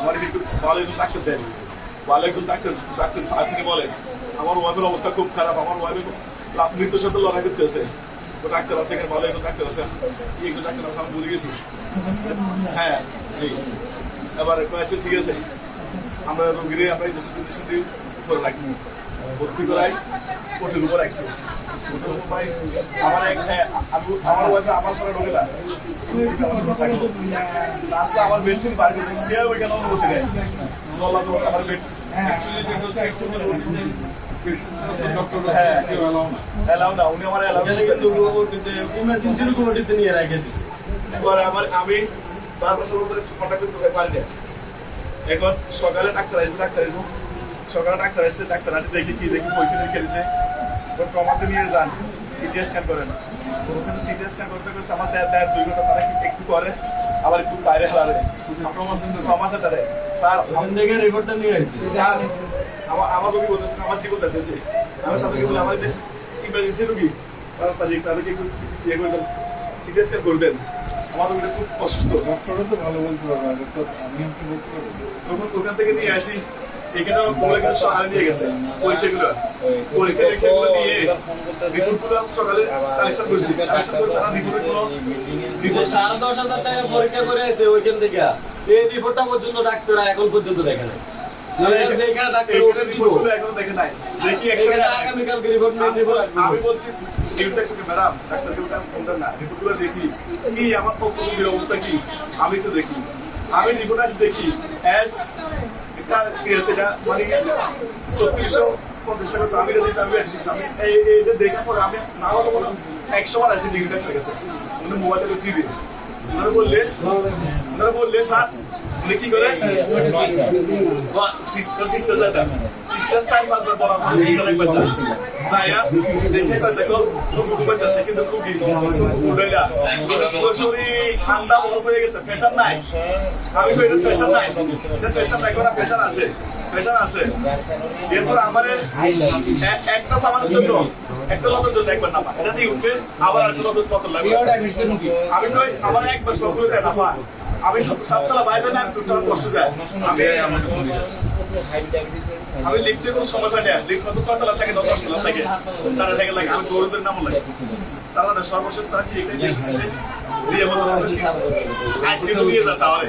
আমার কিন্তু ভালো ডাক্তার দেন ভালো ডাক্তার ডাক্তার আসিনি বলে, আমার ওয়াইফের অবস্থা খুব খারাপ, আমার ওয়াইফের মৃত্যুর সাথে লড়াই করতে আছে তো ডাক্তার আছে এখানে ভালো একজন ডাক্তার আছে। একজন ডাক্তার আছে, আমি বুঝে গেছি। হ্যাঁ জি। এবার ঠিক আছে। আমরা রোগীরে আমরা দেশে দেশে দিয়ে করে রাখি। ভর্তি করাই কোটির উপর রাখছি। আমার এক আমি- আমার ওয়াইফে আমার সঙ্গে ঢোকে না। রাস্তা আমার করে আমার বেড। আমি বছর ধরে কন্ট্যাক্ট করতে চাই পারি না। এখন সকালে ডাক্তার আসছে ডাক্তার আসব। সকালে ডাক্তার আসছে ডাক্তার আসে দেখি কি দেখি পরীক্ষা দিছে। ওর ট্রমাতে নিয়ে যান সিটি স্ক্যান করেন। ওখানে সিটি স্ক্যান করতে করতে আমার দেড় দেড় দুই ঘণ্টা তারা কি- একটু করে আবার একটু বাইরে center। ট্রমা সেন্টারে স্যার ওখান থেকে রিপোর্টটা নিয়ে আসছি। স্যার আমার আমার রোগী বলতেছে আমার জীবন যাইতেছে। আমি তাদেরকে বলি আমার ইমার্জেন্সি রোগী তাদেরকে তাদেরকে একটু ইয়ে করে দেন সিটি স্ক্যান করে দেন। আমার রোগীটা খুব অসুস্থ। ডক্টরও তো ভালো বলতে পারবে ডক্টর আমি বলতে পারব? তখন ওখান থেকে নিয়ে আসি। এখানে আমার বলে কিন্তু সব দিয়ে গেছে। পরীক্ষাগুলো পরীক্ষা নিরীক্ষাগুলো নিয়ে রিপোর্টগুলো আমি সকালে কালেকশন করছি। কালেকশন করে তারা রিপোর্টগুলো রিপোর্ট সাড়ে দশ হাজার টাকা পরীক্ষা করে আছে ওইখান থেকে। এই রিপোর্টটা পর্যন্ত এখন দেখে নিয়ে আমি বলছি- আমি বলছি রিপোর্টটা একটু ম্যাডাম ডাক্তারকে না রিপোর্টগুলো দেখি। কি আমার অবস্থা কি? আমি তো দেখি। আমি রিপোর্ট দেখি। এস কি আছে এটা মানে ছত্রিশশো পঞ্চাশ টাকা আমি এটা দিতে আমি আমি এইটা দেখার পরে আমি না হতো বললাম, একশো বার আসি ডিগ্রি ফেলে গেছে। মানে মোবাইলটা টিভি ওনারা বললে ওনারা বললে, স্যার, উনি কি করে? সিস্টার যাইতাম সিস্টার সাইড পাঁচবার পড়া পরে সিস্টার একবার যায় যাইয়া দেখে কয় দেখো রুগী ঘুমাইতেছে কিন্তু রুগী উঠাইলা ওর শরীর ঠান্ডা বরফ হয়ে গেছে প্রেশার নাই আমি তো এটা প্রেশার নাই প্রেশার নাই কোনো প্রেশার আছে প্রেশার আছে এরপর আমার একটা সামানের জন্য একটা লোকের জন্য একবার না পায় এটা দিয়ে উঠবে আবার একটা লাগবে আমি কই আমার একবার আমি সব- সাততলা বাইরে না আমি দুটো কষ্ট যায় আমি আমি লিফটে কোনো সময় পাই না লিফট কত সাততলা থাকে না দশতলা থাকে তারা থেকে লাগে আমি দৌড়ে দৌড়ে নাম লাগে না সর্বশেষ তারা কি বলছে আইসিইউ নিয়ে যা টাওয়ারে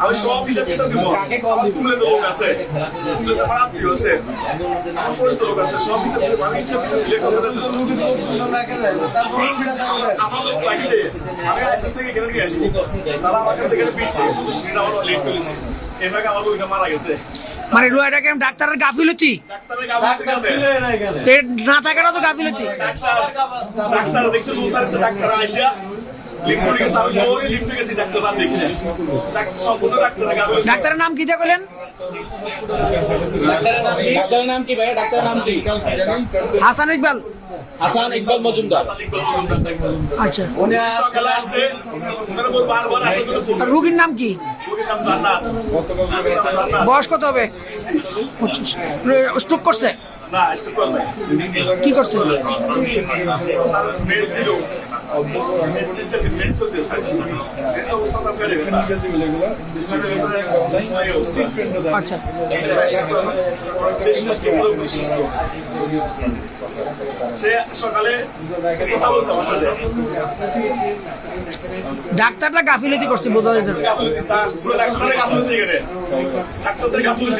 আমি সব হিসাব কিতাব দিব। আমার কুমলে তো লোক আছে আমার আত্মীয় আছে আমার পরিচিত লোক আছে সব হিসাব কিতাব আমি হিসাব কিতাব দিলে কথা দেন আমার লোক আমি থেকে এখানে নিয়ে আসব তারা আমার কাছ থেকে বিশ থেকে পঁচিশ মিনিট আমার লেট করেছে এভাবে আমার রোগীটা মারা গেছে। মানে রুয়াটা কেমন ডাক্তারের গাফিলতি না থাকাটা তো গাফিলতি ডাক্তার ডাক্তার দেখছে ডাক্তার আইসা ডাক্তারের নাম কি দেখলেন? ডাক্তারের নাম কি ভাই ডাক্তারের নাম কি? হাসান ইকবাল। হাসান ইকবাল মজুমদার। আচ্ছা। রুগীর নাম কি? বয়স কত হবে? স্ট্রোক করছে? স্টক কর নাই। কি করছে? আচ্ছা। ডাক্তারটা গাফিলতি করছে বোঝা গাফলতি ডাক্তারদের গাফলতি